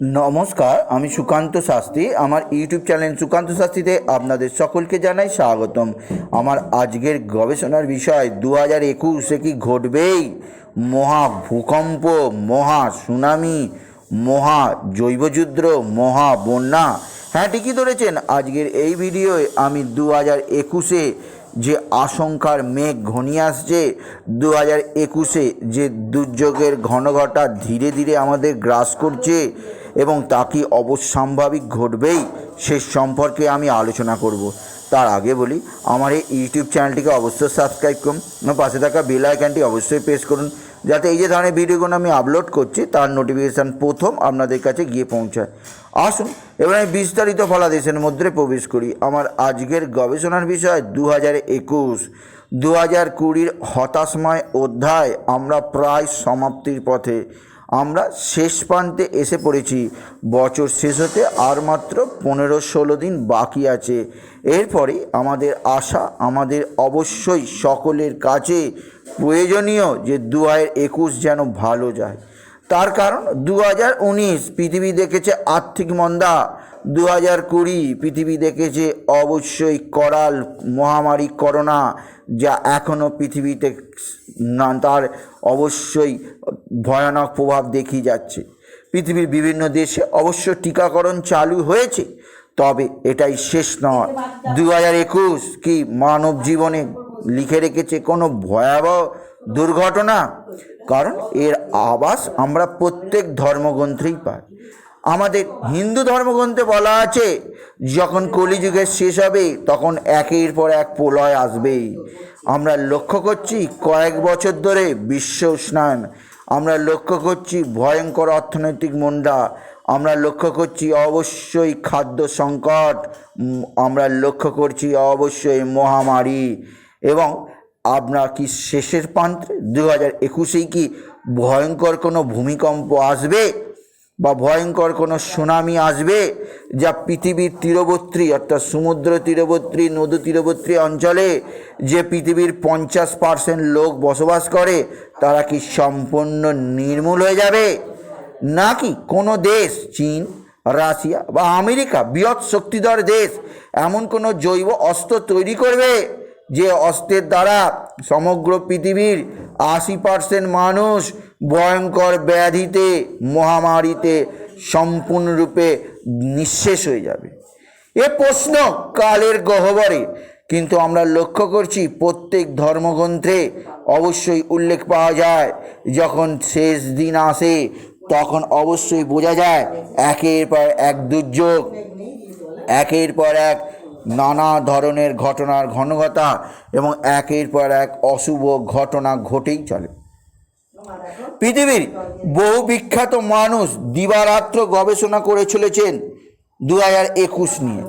নমস্কার, আমি সুকান্ত শাস্ত্রী। আমার ইউটিউব চ্যানেল সুকান্ত শাস্ত্রীতে আপনাদের সকলকে জানাই স্বাগতম। আমার আজকের গবেষণার বিষয় দু হাজার একুশে কি ঘটবেই? মহা ভূকম্প, মহা সুনামি, মহা জৈবযুদ্ধ মহা বন্যা। হ্যাঁ ঠিকই ধরেছেন, আজকের এই ভিডিওয় আমি দু হাজার একুশে যে আশঙ্কার মেঘ ঘনিয়ে আসছে দু হাজার একুশে যে দুর্যোগের ঘনঘটা ধীরে ধীরে আমাদের গ্রাস করছে এবং তা কি অবশ্যম্ভাবিক ঘটবেই সে সম্পর্কে আমি আলোচনা করব। তার আগে বলি, আমার এই ইউটিউব চ্যানেলটিকে অবশ্যই সাবস্ক্রাইব করুন এবং পাশে থাকা বেল আইকনটি অবশ্যই প্রেস করুন, যাতে এই যে ধরনের ভিডিওগুলো আমি আপলোড করছি, তার নোটিফিকেশান প্রথম আপনাদের কাছে গিয়ে পৌঁছায়। আসুন, এবার আমি বিস্তারিত ফলাদেশের মধ্যে প্রবেশ করি। আমার আজকের গবেষণার বিষয় দু হাজার একুশ। দু হাজার কুড়ির হতাশময় অধ্যায় আমরা প্রায় সমাপ্তির পথে। আমরা শেষ প্রান্তে এসে পড়েছি। বছর শেষ হতে আর মাত্র পনেরো ষোলো দিন বাকি আছে। এরপরে আমাদের আশা, আমাদের অবশ্যই সকলের কাছে প্রয়োজনীয় যে দু হাজার একুশ যেন ভালো যায়। তার কারণ দু হাজার উনিশ পৃথিবী দেখেছে আর্থিক মন্দা। দু হাজার কুড়ি পৃথিবী দেখেছে অবশ্যই করাল মহামারী করোনা। যা এখনও পৃথিবীতে তার অবশ্যই ভয়ানক প্রভাব দেখিয়ে যাচ্ছে। পৃথিবীর বিভিন্ন দেশে অবশ্য টিকাকরণ চালু হয়েছে, তবে এটাই শেষ নয়। দু হাজার একুশ কি মানব জীবনে লিখে রেখেছে কোনো ভয়াবহ দুর্ঘটনা? কারণ এর আবাস আমরা প্রত্যেক ধর্মগ্রন্থেই পাই। আমাদের হিন্দু ধর্মগ্রন্থে বলা আছে, যখন কলিযুগের শেষ হবে, তখন একের পর এক প্রলয় আসবেই। আমরা লক্ষ্য করছি কয়েক বছর ধরে বিশ্ব উষ্ণায়ন। আমরা লক্ষ্য করছি ভয়ঙ্কর অর্থনৈতিক মন্দা আমরা লক্ষ্য করছি অবশ্যই খাদ্য সংকট। আমরা লক্ষ্য করছি অবশ্যই মহামারী। এবং আপনার কি শেষের প্রান্তে দু হাজার একুশেই কি ভয়ঙ্কর কোনো ভূমিকম্প আসবে? বা ভয়ঙ্কর কোনো সুনামি আসবে যা পৃথিবীর তীরবর্তী অর্থাৎ সমুদ্র তীরবর্তী, নদী তীরবর্তী অঞ্চলে যে পৃথিবীর পঞ্চাশ পার্সেন্ট লোক বসবাস করে, তারা কি সম্পূর্ণ নির্মূল হয়ে যাবে? নাকি কোনো দেশ, চীন, রাশিয়া বা আমেরিকা বৃহৎ শক্তিধর দেশ, এমন কোনো জৈব অস্ত্র তৈরি করবে? যে অস্ত্রের দ্বারা সমগ্র পৃথিবীর আশি পার্সেন্ট মানুষ ভয়ঙ্কর ব্যাধিতে, মহামারীতে সম্পূর্ণরূপে নিঃশেষ হয়ে যাবে। এ প্রশ্ন কালের গহ্বরে। কিন্তু আমরা লক্ষ্য করছি প্রত্যেক ধর্মগ্রন্থে অবশ্যই উল্লেখ পাওয়া যায়, যখন শেষ দিন আসে, তখন অবশ্যই বোঝা যায় একের পর এক দুর্যোগ, একের পর এক নানা ধরনের ঘটনার ঘনঘটা এবং একের পর এক অশুভ ঘটনা ঘটেই চলে। পৃথিবীর বহু বিখ্যাত মানুষ দিবারাত্র গবেষণা করে চলেছেন দু হাজার একুশ নিয়ে।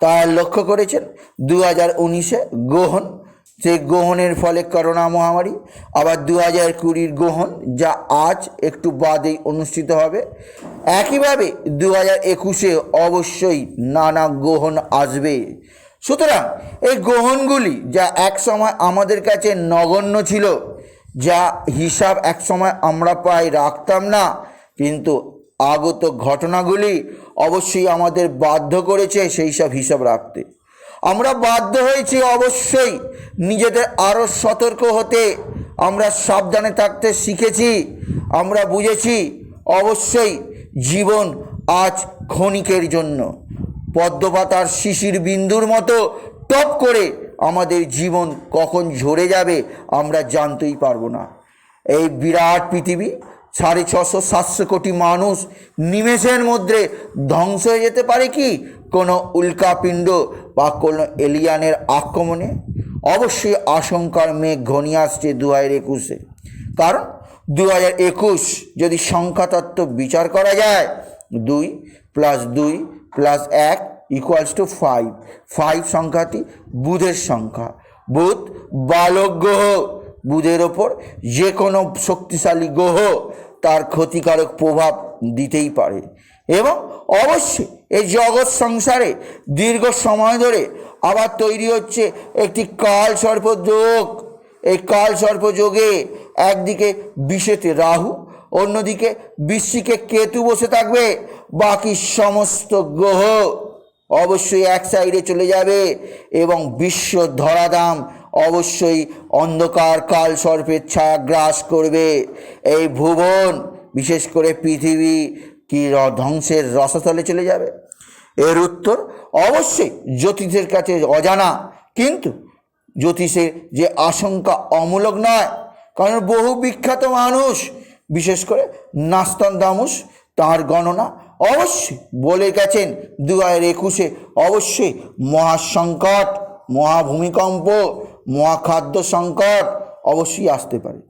তারা লক্ষ্য করেছেন দু হাজার উনিশে গ্রহণ সেই গ্রহণের ফলে করোনা মহামারী, আবার দু হাজার কুড়ির গ্রহণ, যা আজ একটু বাদেই অনুষ্ঠিত হবে। একইভাবে দু হাজার একুশে অবশ্যই নানা গ্রহণ আসবে। সুতরাং এই গ্রহণগুলি যা একসময় আমাদের কাছে নগণ্য ছিল, যা হিসাব একসময় আমরা প্রায় রাখতাম না, কিন্তু আগত ঘটনাগুলি অবশ্যই আমাদের বাধ্য করেছে সেই সব হিসাব রাখতে। আমরা বাধ্য হয়েছি অবশ্যই নিজেদের আরও সতর্ক হতে। আমরা সাবধানে থাকতে শিখেছি, আমরা বুঝেছি অবশ্যই জীবন আজ ক্ষণিকের জন্য। পদ্মপাতার শিশির বিন্দুর মতো টপ করে আমাদের জীবন কখন ঝরে যাবে আমরা জানতেই পারব না। এই বিরাট পৃথিবী সাড়ে ছশো সাতশো কোটি মানুষ নিমেষের মধ্যে ধ্বংস হয়ে যেতে পারে কি? কোনো উল্কাপিণ্ড বা কোনো এলিয়ানের আক্রমণে? অবশ্যই আশঙ্কার মেঘ ঘনিয়ে আসছে দু হাজার একুশে। কারণ দু হাজার একুশ যদি সংখ্যাতত্ত্ব বিচার করা যায়, দুই প্লাস দুই প্লাস এক ইকুয়ালস টু ফাইভ ফাইভ সংখ্যাটি বুধের সংখ্যা। বুধ বালক গ্রহ। বুধের ওপর যে কোনো শক্তিশালী গ্রহ তার ক্ষতিকারক প্রভাব দিতেই পারে। এবং অবশ্যই এই জগৎ সংসারে দীর্ঘ সময় ধরে আবার তৈরি হচ্ছে একটি কাল সর্প যোগ এই কাল সর্পযোগে একদিকে বিষেতে রাহু, অন্যদিকে বৃশ্চিকে কেতু বসে থাকবে। বাকি সমস্ত গ্রহ অবশ্যই এক সাইডে চলে যাবে এবং বিশ্ব ধরাধাম অবশ্যই অন্ধকার কাল সর্পের ছায়া গ্রাস করবে। এই ভুবন, বিশেষ করে পৃথিবী কি ধ্বংসের রসতলে চলে যাবে? এর উত্তর অবশ্যই জ্যোতিষের কাছে অজানা। কিন্তু জ্যোতিষের যে আশঙ্কা অমূলক নয়, কারণ বহু বিখ্যাত মানুষ, বিশেষ করে নাস্তান দামুস তাঁর গণনা অবশ্যই বলে গেছেন দু হাজার একুশে। অবশ্যই মহাসংকট, মহাভূমিকম্প মহাখাদ্য সংকট অবশ্যই আসতে পারে।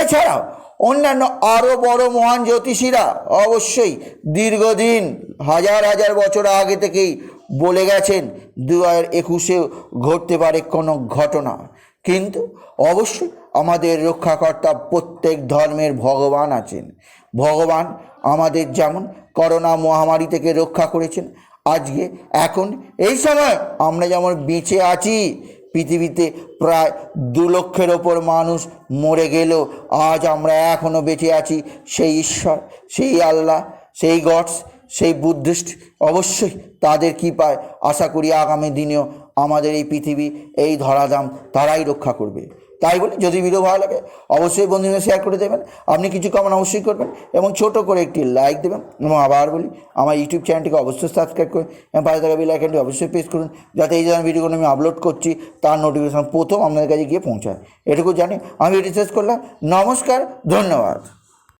এছাড়াও অন্যান্য আরও বড় মহান জ্যোতিষীরা অবশ্যই দীর্ঘদিন, হাজার হাজার বছর আগে থেকেই বলে গেছেন দু হাজার একুশে ঘটতে পারে কোনো ঘটনা। কিন্তু অবশ্যই আমাদের রক্ষাকর্তা প্রত্যেক ধর্মের ভগবান আছেন। ভগবান আমাদের যেমন করোনা মহামারী থেকে রক্ষা করেছেন, আজকে, এখন, এই সময় আমরা যেমন বেঁচে আছি পৃথিবীতে প্রায় দু লক্ষের ওপর মানুষ মরে গেলেও আজ আমরা এখনও বেঁচে আছি। সেই ঈশ্বর, সেই আল্লাহ, সেই গডস, সেই বুদ্ধিস্ট অবশ্যই তাদের কৃপায় আশা করি আগামী দিনেও আমাদের এই পৃথিবী, এই ধরাধাম তারাই রক্ষা করবে। তাই বলে যদি ভিডিও ভালো লাগে, অবশ্যই বন্ধুদের শেয়ার করে দেবেন। আপনি কিছু কমেন্ট অবশ্যই করবেন এবং ছোট করে একটি লাইক দেবেন। এবং আবার বলি, আমার ইউটিউব চ্যানেলটিকে অবশ্যই সাবস্ক্রাইব করুন এবং পাশে থাকা বেল আইকনটি অবশ্যই প্রেস করুন, যাতে এই ধরনের ভিডিওগুলো আমি আপলোড করছি, তার নোটিফিকেশন প্রথম আপনাদের কাছে গিয়ে পৌঁছায়। এটুকু জানি, আমি এটি শেষ করলাম। নমস্কার, ধন্যবাদ।